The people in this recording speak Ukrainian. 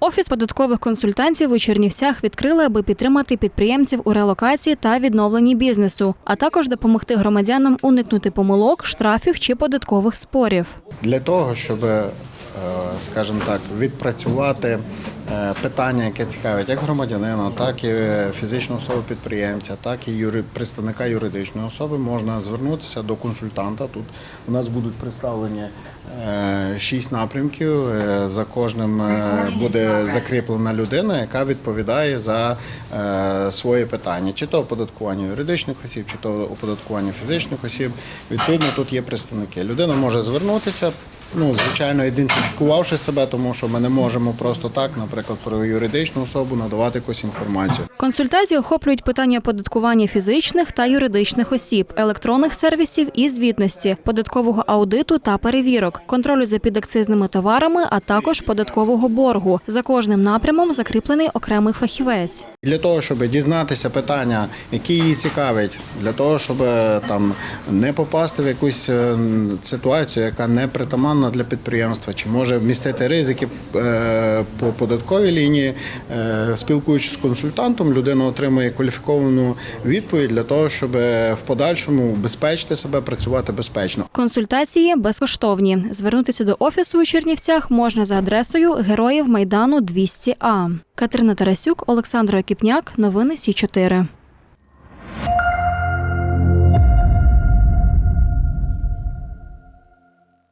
Офіс податкових консультантів у Чернівцях відкрили, аби підтримати підприємців у релокації та відновленні бізнесу, а також допомогти громадянам уникнути помилок, штрафів чи податкових спорів. для того, щоб, скажімо так, відпрацювати е, питання, яке цікавить як громадянина, так і фізичну особу підприємця, так і юри- представника юридичної особи, можна звернутися до консультанта. Тут у нас будуть представлені е, шість напрямків. Е, За кожним е, буде закріплена людина, яка відповідає за е, своє питання, чи то оподаткування юридичних осіб, чи то оподаткування фізичних осіб. Відповідно, тут є представники. Людина може звернутися. Ну, звичайно, ідентифікувавши себе, тому що ми не можемо просто так, наприклад, про юридичну особу надавати якусь інформацію. Консультації охоплюють питання оподаткування фізичних та юридичних осіб, електронних сервісів і звітності, податкового аудиту та перевірок, контролю за підакцизними товарами, а також податкового боргу. За кожним напрямом закріплений окремий фахівець. Для того, щоб дізнатися питання, які її цікавить, для того, щоб е, там не попасти в якусь е, ситуацію, яка не притаманна для підприємства, чи може містити ризики е, по податковій лінії, спілкуючись з консультантом, людина отримує кваліфіковану відповідь для того, щоб в подальшому убезпечити себе, працювати безпечно. Консультації безкоштовні. Звернутися до офісу у Чернівцях можна за адресою Героїв Майдану 200А. Катерина Тарасюк, Олександр Кіпняк, Новини Сі 4